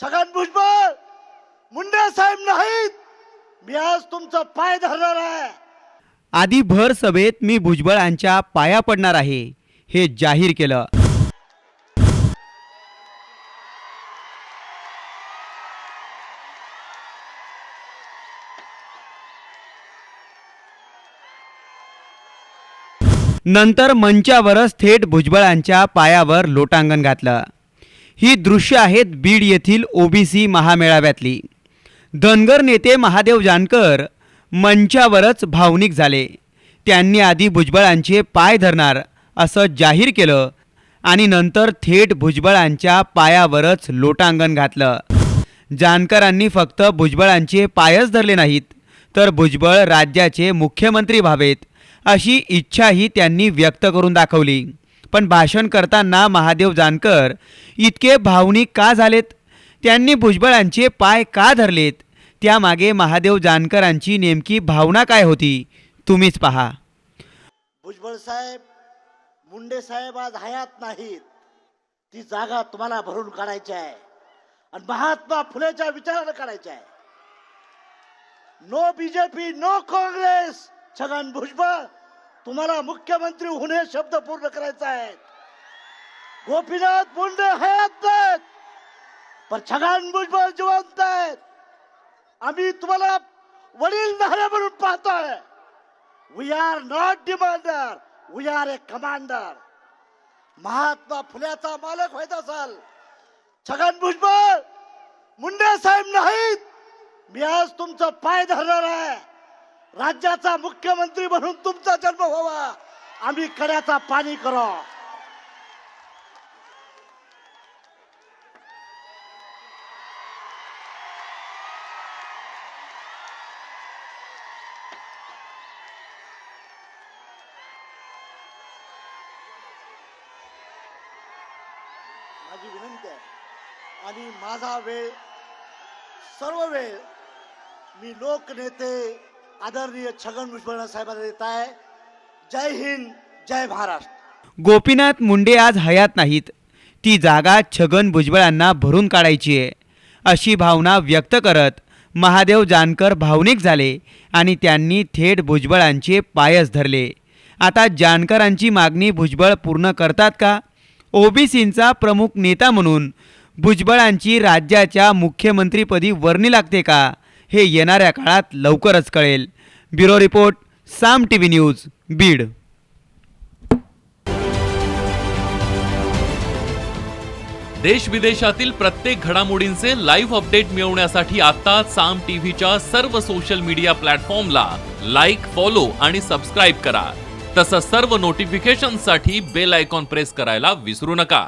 छगन भुजबळ मुंडे साहेब नाहीत. मी आज तुमचा पाय धरणार आहे. आधी भर सभेत मी भुजबळांच्या पाया पडणार आहे. हे जाहीर केलं. नंतर मंचावरच थेट भुजबळांच्या पायावर लोटांगण घातलं. ही दृश्य आहेत बीड येथील ओबीसी महामेळाव्यातली. धनगर नेते महादेव जानकर मंचावरच भावनिक झाले. त्यांनी आधी भुजबळांचे पाय धरणार असं जाहीर केलं आणि नंतर थेट भुजबळांच्या पायावरच लोटांगण घातलं. जानकरांनी फक्त भुजबळांचे पायच धरले नाहीत तर भुजबळ राज्याचे मुख्यमंत्री व्हावेत अशी इच्छाही त्यांनी व्यक्त करून दाखवली. पण भाषण करताना महादेव जानकर इतके भावनिक का झालेत? त्यांनी भुजबळांचे पाय का धरलेत? त्यामागे महादेव जानकरांची नेमकी भावना काय होती? तुम्हीच पहा. भुजबळ साहेब मुंडे साहेब आज हयात नाहीत. ती जागा तुम्हाला भरून काढायची आहे. आणि महात्मा फुलेच्या विचारानं काढायची आहे. No BJP no Congress Chhagan Bhujbal तुम्हाला मुख्यमंत्री होणे शब्द पूर्ण करायचा आहे गोपीनाथ मुंडे हयात नाहीत पण छगन भुजबळ जिवंत आहेत. आम्ही तुम्हाला वडील धारे म्हणून पाहतोय. We are not demander we are a commander Mahatma फुल्याचा मालक व्हायचा असाल. छगन भुजबळ मुंडे साहेब नाहीत. मी आज तुमचा पाय धरणार आहे. राज्याचा मुख्यमंत्री म्हणून तुमचा जन्म व्हावा. आम्ही कड्याचा पाणी करा. माझी विनंती आहे आणि माझा वेळ सर्व वेळ मी लोकनेते आदरणीय छगन भुजबळ साहेबांना देत आहे. जय हिंद जय महाराष्ट्र. गोपीनाथ मुंडे आज हयात नाहीत. ती जागा छगन भुजबळांना भरून काढायची आहे. अशी भावना व्यक्त करत महादेव जानकर भावनिक झाले आणि त्यांनी थेट भुजबळांचे पायस धरले. आता जानकरांची मागणी भुजबळ पूर्ण करतात का? ओबीसींचा प्रमुख नेता म्हणून भुजबळांची राज्याच्या मुख्यमंत्रीपदी वर्णी लागते का? हे येणाऱ्या काळात लवकरच कळेल. Bureau report Saam T V news Beed. देश विदेशातील प्रत्येक घडामोडींचे लाईव्ह अपडेट मिळवण्यासाठी आता साम टीव्हीच्या सर्व सोशल मीडिया प्लॅटफॉर्मला लाईक फॉलो आणि सबस्क्राईब करा. तसंच सर्व नोटिफिकेशनसाठी बेल आयकॉन प्रेस करायला विसरू नका.